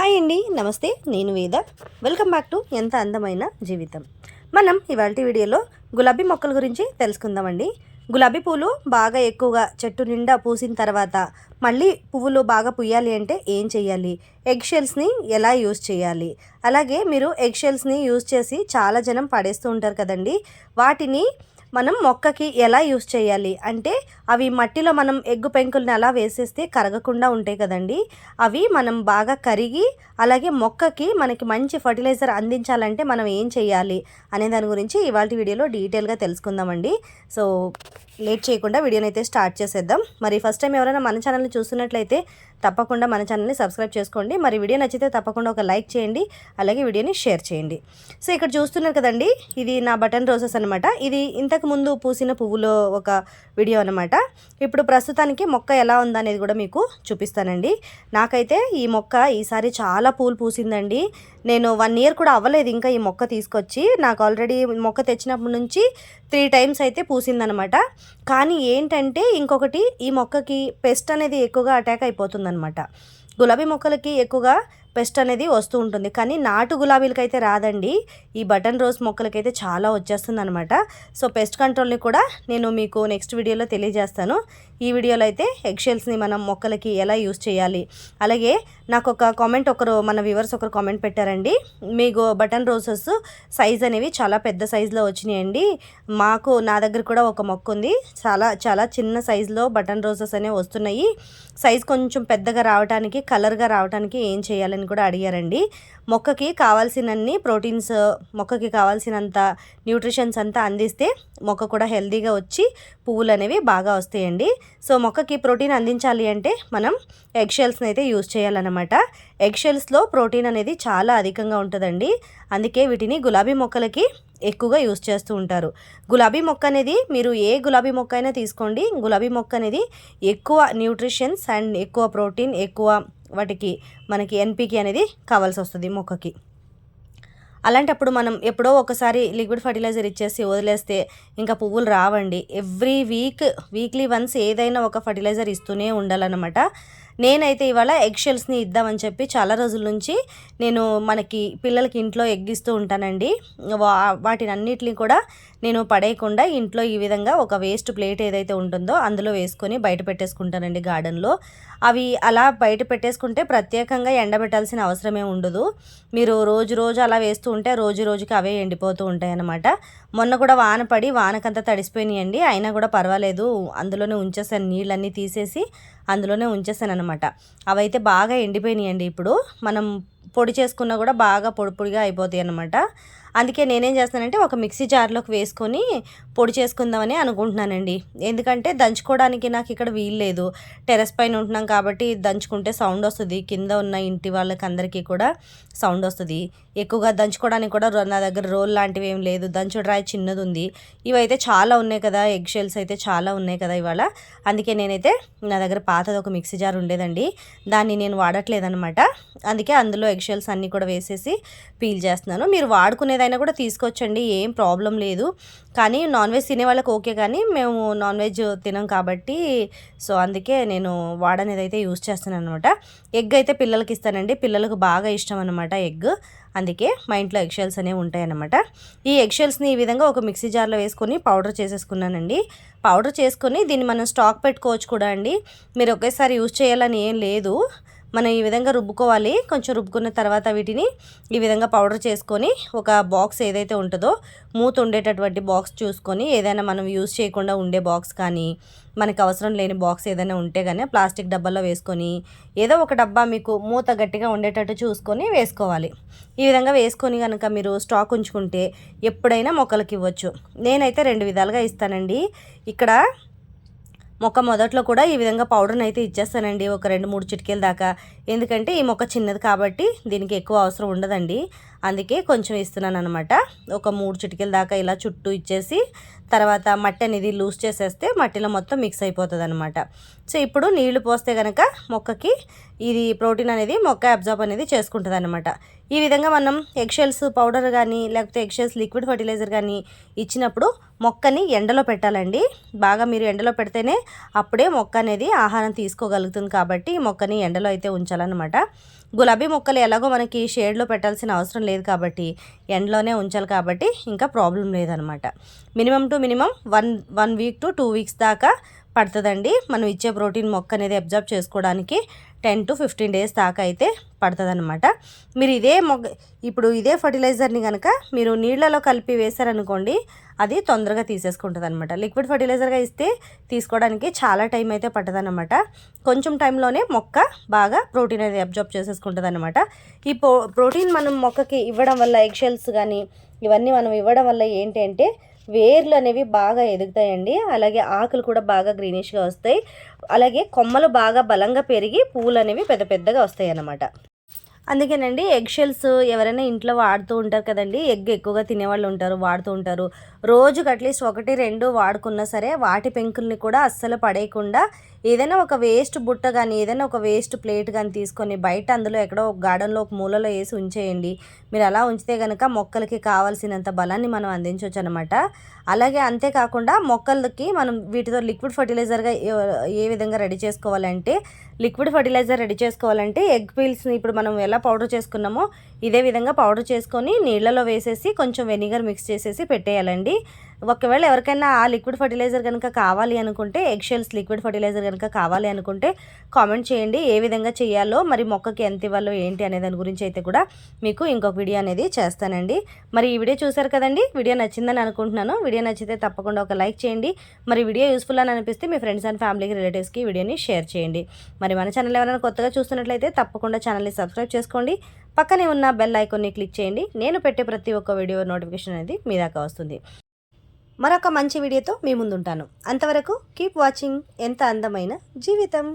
Hi అండి నమస్తే నేను వేద. వెల్కమ్ బ్యాక్ టు ఎంత అందమైన జీవితం. మనం ఇవాళ వీడియోలో గులాబీ మొక్కల గురించి తెలుసుకుందామండి. గులాబీ పూలు బాగా ఎక్కువగా చెట్టు నిండా పూసిన తర్వాత మళ్ళీ పువ్వులు బాగా పుయ్యాలి అంటే ఏం చేయాలి ఎగ్ షెల్స్ని ఎలా యూస్ చేయాలి? అలాగే మీరు ఎగ్ షెల్స్ని యూస్ చేసి చాలా జనం పడేస్తూ ఉంటారు కదండి. వాటిని మనం మొక్కకి ఎలా యూస్ చేయాలి? అంటే అవి మట్టిలో మనం ఎగ్గు పెంకుల్ని అలా వేసేస్తే కరగకుండా ఉంటాయి కదండి. అవి మనం బాగా కరిగి అలాగే మొక్కకి మనకి మంచి ఫర్టిలైజర్ అందించాలంటే మనం ఏం చేయాలి? అనే దాని గురించి ఇవాళ వీడియోలో డీటెయిల్గా తెలుసుకుందామండి. సో లేట్ చేయకుండా వీడియోని అయితే స్టార్ట్ చేసేద్దాం. మరి ఫస్ట్ టైం ఎవరైనా మన ఛానల్ని చూస్తున్నట్లయితే తప్పకుండా మన ఛానల్ని సబ్స్క్రైబ్ చేసుకోండి. మరి వీడియో నచ్చితే తప్పకుండా ఒక లైక్ చేయండి. అలాగే వీడియోని షేర్ చేయండి. సో ఇక్కడ చూస్తున్నారు కదండి ఇది నా బటన్ రోజెస్ అనమాట ఇది ఇంతకు ముందు పూసిన పువ్వులో ఒక వీడియో అనమాట ఇప్పుడు ప్రస్తుతానికి మొక్క ఎలా ఉందనేది కూడా మీకు చూపిస్తానండి. నాకైతే ఈ మొక్క ఈసారి చాలా పూలు పూసిందండి. నేను వన్ ఇయర్ కూడా అవ్వలేదు ఇంకా ఈ మొక్క తీసుకొచ్చి. నాకు ఆల్రెడీ మొక్క తెచ్చినప్పటి నుంచి త్రీ టైమ్స్ అయితే పూసిందనమాట కానీ ఏంటంటే ఇంకొకటి ఈ మొక్కకి పెస్ట్ అనేది ఎక్కువగా అటాక్ అయిపోతుందనమాట గులాబీ మొక్కలకి ఎక్కువగా పెస్ట్ అనేది వస్తూ ఉంటుంది. కానీ నాటు గులాబీలకైతే రాదండి. ఈ బటన్ రోజ్ మొక్కలకైతే చాలా వచ్చేస్తుంది అనమాట సో పెస్ట్ కంట్రోల్ని కూడా నేను మీకు నెక్స్ట్ వీడియోలో తెలియజేస్తాను. ఈ వీడియోలో అయితే ఎగ్షెల్స్ని మనం మొక్కలకి ఎలా యూస్ చేయాలి? అలాగే నాకు ఒక కామెంట్ ఒకరు మన వ్యూవర్స్ ఒకరు కామెంట్ పెట్టారండి. మీకు బటన్ రోజెస్ సైజ్ అనేవి చాలా పెద్ద సైజులో వచ్చినాయండి. మాకు నా దగ్గర కూడా ఒక మొక్క ఉంది. చాలా చాలా చిన్న సైజులో బటన్ రోజెస్ అనేవి వస్తున్నాయి. సైజ్ కొంచెం పెద్దగా రావడానికి కలర్గా రావడానికి ఏం చేయాలని కూడా అడిగారండి. మొక్కకి కావాల్సినన్ని ప్రోటీన్స్ మొక్కకి కావాల్సినంత న్యూట్రిషన్స్ అంతా అందిస్తే మొక్క కూడా హెల్తీగా వచ్చి పువ్వులు అనేవి బాగా వస్తాయండి. సో మొక్కకి ప్రోటీన్ అందించాలి అంటే మనం ఎగ్ షెల్స్ని అయితే యూజ్ చేయాలన్నమాట. ఎగ్ షెల్స్లో ప్రోటీన్ అనేది చాలా అధికంగా ఉంటుందండి. అందుకే వీటిని గులాబీ మొక్కలకి ఎక్కువగా యూస్ చేస్తూ ఉంటారు. గులాబీ మొక్క అనేది మీరు ఏ గులాబీ మొక్క అయినా తీసుకోండి. గులాబీ మొక్క అనేది ఎక్కువ న్యూట్రిషన్స్ అండ్ ఎక్కువ ప్రోటీన్ ఎక్కువ వాటికి మనకి ఎన్పికి అనేది కావాల్సి వస్తుంది మొక్కకి. అలాంటప్పుడు మనం ఎప్పుడో ఒకసారి లిక్విడ్ ఫర్టిలైజర్ ఇచ్చేసి వదిలేస్తే ఇంకా పువ్వులు రావండి. ఎవ్రీ వీక్ వీక్లీ వన్స్ ఏదైనా ఒక ఫర్టిలైజర్ ఇస్తూనే ఉండాలన్నమాట. నేనైతే ఇవాళ ఎగ్షెల్స్ని ఇద్దామని చెప్పి చాలా రోజుల నుంచి నేను మనకి పిల్లలకి ఇంట్లో ఎగ్గిస్తూ ఉంటానండి. వాటిని అన్నిటిని కూడా నేను పడేయకుండా ఇంట్లో ఈ విధంగా ఒక వేస్ట్ ప్లేట్ ఏదైతే ఉంటుందో అందులో వేసుకొని బయట పెట్టేసుకుంటానండి గార్డెన్లో. అవి అలా బయట పెట్టేసుకుంటే ప్రత్యేకంగా ఎండబెట్టాల్సిన అవసరమే ఉండదు. మీరు రోజు రోజు అలా వేస్తూ ఉంటే రోజు రోజుకి అవే ఎండిపోతూ ఉంటాయి అన్నమాట మొన్న కూడా వాన పడి వానకంతా తడిసిపోయినాయండి. అయినా కూడా పర్వాలేదు. అందులోనే ఉంచేసాను నీళ్ళన్నీ తీసేసి అందులోనే ఉంచేసాను అనమాట అవైతే బాగా ఎండిపోయినాయండి ఇప్పుడు. మనం పొడి చేసుకున్నా కూడా బాగా పొడి పొడిగా అయిపోతాయి అనమాట అందుకే నేనేం చేస్తానంటే ఒక మిక్సీ జార్లోకి వేసుకొని పొడి చేసుకుందామని అనుకుంటున్నానండి. ఎందుకంటే దంచుకోవడానికి నాకు ఇక్కడ వీల్లేదు టెరెస్ పైన ఉంటున్నాం కాబట్టి దంచుకుంటే సౌండ్ వస్తుంది. కింద ఉన్న ఇంటి వాళ్ళకి అందరికీ కూడా సౌండ్ వస్తుంది. ఎక్కువగా దంచుకోవడానికి కూడా నా దగ్గర రోల్ లాంటివి ఏం లేదు. దంచు డ్రాయ్ చిన్నది ఉంది. ఇవైతే చాలా ఉన్నాయి కదా. ఎగ్ షెల్స్ అయితే చాలా ఉన్నాయి కదా ఇవాళ. అందుకే నేనైతే నా దగ్గర పాతది ఒక మిక్సీ జార్ ఉండేదండి. దాన్ని నేను వాడట్లేదనమాట అందుకే అందులో ఎగ్ షెల్స్ అన్నీ కూడా వేసేసి పీల్ చేస్తున్నాను. మీరు ఏదైనా కూడా తీసుకొచ్చండి ఏం ప్రాబ్లం లేదు. కానీ నాన్ వెజ్ తినే వాళ్ళకి ఓకే కానీ మేము నాన్ వెజ్ తినం కాబట్టి సో అందుకే నేను వాడనేది అయితే యూస్ చేస్తున్నాను అనమాట ఎగ్ అయితే పిల్లలకి ఇస్తానండి పిల్లలకు బాగా ఇష్టం అనమాట ఎగ్. అందుకే మా ఇంట్లో ఎగ్షెల్స్ అనేవి ఉంటాయన్నమాట. ఈ ఎగ్షెల్స్ని ఈ విధంగా ఒక మిక్సీ జార్లో వేసుకొని పౌడర్ చేసేసుకున్నానండి. పౌడర్ చేసుకొని దీన్ని మనం స్టాక్ పెట్టుకోవచ్చు కూడా అండి. మీరు ఒకేసారి యూజ్ చేయాలని ఏం లేదు. మనం ఈ విధంగా రుబ్బుకోవాలి. కొంచెం రుబ్బుకున్న తర్వాత వీటిని ఈ విధంగా పౌడర్ చేసుకొని ఒక బాక్స్ ఏదైతే ఉంటుందో మూత ఉండేటటువంటి బాక్స్ చూసుకొని ఏదైనా మనం యూజ్ చేయకుండా ఉండే బాక్స్ కానీ మనకు అవసరం లేని బాక్స్ ఏదైనా ఉంటే కానీ ప్లాస్టిక్ డబ్బాలో వేసుకొని ఏదో ఒక డబ్బా మీకు మూత గట్టిగా ఉండేటట్టు చూసుకొని వేసుకోవాలి. ఈ విధంగా వేసుకొని కనుక మీరు స్టాక్ ఉంచుకుంటే ఎప్పుడైనా మొక్కలకి ఇవ్వచ్చు. నేనైతే రెండు విధాలుగా ఇస్తానండి. ఇక్కడ మొక్క మొదట్లో కూడా ఈ విధంగా పౌడర్ని అయితే ఇచ్చేస్తానండి ఒక రెండు మూడు చిటికల దాకా. ఎందుకంటే ఈ మొక్క చిన్నది కాబట్టి దీనికి ఎక్కువ అవసరం ఉండదండి. అందుకే కొంచెం ఇస్తున్నాను అనమాట ఒక మూడు చిటికల దాకా ఇలా చుట్టూ ఇచ్చేసి తర్వాత మట్టి అనేది లూజ్ చేసేస్తే మట్టిలో మొత్తం మిక్స్ అయిపోతుంది అనమాట సో ఇప్పుడు నీళ్ళు పోస్తే కనుక మొక్కకి ఇది ప్రోటీన్ అనేది మొక్క అబ్జార్బ్ అనేది చేసుకుంటుంది అనమాట ఈ విధంగా మనం ఎగ్షెల్స్ పౌడర్ కానీ లేకపోతే ఎగ్షెల్స్ లిక్విడ్ ఫర్టిలైజర్ కానీ ఇచ్చినప్పుడు మొక్కని ఎండలో పెట్టాలండి. బాగా మీరు ఎండలో పెడితేనే అప్పుడే మొక్క అనేది ఆహారం తీసుకోగలుగుతుంది కాబట్టి మొక్కని ఎండలో అయితే ఉంచాలన్నమాట. గులాబీ మొక్కలు ఎలాగో మనకి షేడ్లో పెట్టాల్సిన అవసరం లేదు కాబట్టి ఎండలోనే ఉంచాలి కాబట్టి ఇంకా ప్రాబ్లం లేదనమాట. Minimum to minimum one one week to two weeks దాకా పడుతుందండి. మనం ఇచ్చే ప్రోటీన్ మొక్క అనేది అబ్జర్వ్ చేసుకోవడానికి టెన్ టు ఫిఫ్టీన్ డేస్ దాకా అయితే పడుతుంది అనమాట మీరు ఇదే మొగ్గ ఇప్పుడు ఇదే ఫర్టిలైజర్ని కనుక మీరు నీళ్ళలో కలిపి వేశారనుకోండి అది తొందరగా తీసేసుకుంటుంది అనమాట లిక్విడ్ ఫర్టిలైజర్గా ఇస్తే తీసుకోవడానికి చాలా టైం అయితే పట్టదనమాట కొంచెం టైంలోనే మొక్క బాగా ప్రోటీన్ అనేది అబ్జర్బ్ చేసేసుకుంటుంది అనమాట ఈ ప్రోటీన్ మనం మొక్కకి ఇవ్వడం వల్ల ఎగ్షెల్స్ కానీ ఇవన్నీ మనం ఇవ్వడం వల్ల ఏంటి అంటే వేర్లు అనేవి బాగా ఎదుగుతాయండి. అలాగే ఆకులు కూడా బాగా గ్రీనిష్గా వస్తాయి. అలాగే కొమ్మలు బాగా బలంగా పెరిగి పువ్వులు అనేవి పెద్ద పెద్దగా వస్తాయి అన్నమాట అందుకేనండి ఎగ్ షెల్స్ ఎవరైనా ఇంట్లో వాడుతూ ఉంటారు కదండి ఎగ్ ఎక్కువగా తినేవాళ్ళు ఉంటారు వాడుతూ ఉంటారు. రోజుకి అట్లీస్ట్ ఒకటి రెండు వాడుకున్నా సరే వాటి పెంకుల్ని కూడా అస్సలు పడేయకుండా ఏదైనా ఒక వేస్ట్ బుట్ట కానీ ఏదైనా ఒక వేస్ట్ ప్లేట్ కానీ తీసుకొని బయట అందులో ఎక్కడో ఒక గార్డెన్లో ఒక మూలలో వేసి ఉంచేయండి. మీరు అలా ఉంచితే కనుక మొక్కలకి కావాల్సినంత బలాన్ని మనం అందించవచ్చు అనమాట అలాగే అంతేకాకుండా మొక్కలకి మనం వీటితో లిక్విడ్ ఫర్టిలైజర్గా ఏ విధంగా రెడీ చేసుకోవాలంటే లిక్విడ్ ఫర్టిలైజర్ రెడీ చేసుకోవాలంటే ఎగ్ పీల్స్ని ఇప్పుడు మనం ఎలా పౌడర్ చేసుకున్నామో ఇదే విధంగా పౌడర్ చేసుకొని నీళ్ళలో వేసేసి కొంచెం వెనిగర్ మిక్స్ చేసేసి పెట్టేయాలండి. ఒకవేళ ఎవరికైనా ఆ లిక్విడ్ ఫర్టిలైజర్ కనుక కావాలి అనుకుంటే ఎగ్షెల్స్ లిక్విడ్ ఫర్టిలైజర్ కనుక కావాలి అనుకుంటే కామెంట్ చేయండి. ఏ విధంగా చేయాలో మరి మొక్కకి ఎంత ఇవ్వాలో ఏంటి అనే దాని గురించి అయితే కూడా మీకు ఇంకొక వీడియో అనేది చేస్తానండి. మరి ఈ వీడియో చూసారు కదండి? వీడియో నచ్చిందని అనుకుంటున్నాను. వీడియో నచ్చితే తప్పకుండా ఒక లైక్ చేయండి. మరి వీడియో యూస్ఫుల్ అని అనిపిస్తే మీ ఫ్రెండ్స్ అండ్ ఫ్యామిలీకి రిలేటివ్స్కి వీడియోని షేర్ చేయండి. మరి మన ఛానల్ ఎవరైనా కొత్తగా చూస్తున్నట్లయితే తప్పకుండా ఛానల్ని సబ్స్క్రైబ్ చేసుకోండి. పక్కనే ఉన్న బెల్ ఐకాన్ని క్లిక్ చేయండి. నేను పెట్టే ప్రతి ఒక్క వీడియో నోటిఫికేషన్ అనేది మీ దాకా వస్తుంది. మరొక మంచి వీడియోతో మీ ముందుంటాను. అంతవరకు కీప్ వాచింగ్ ఎంత అందమైన జీవితం.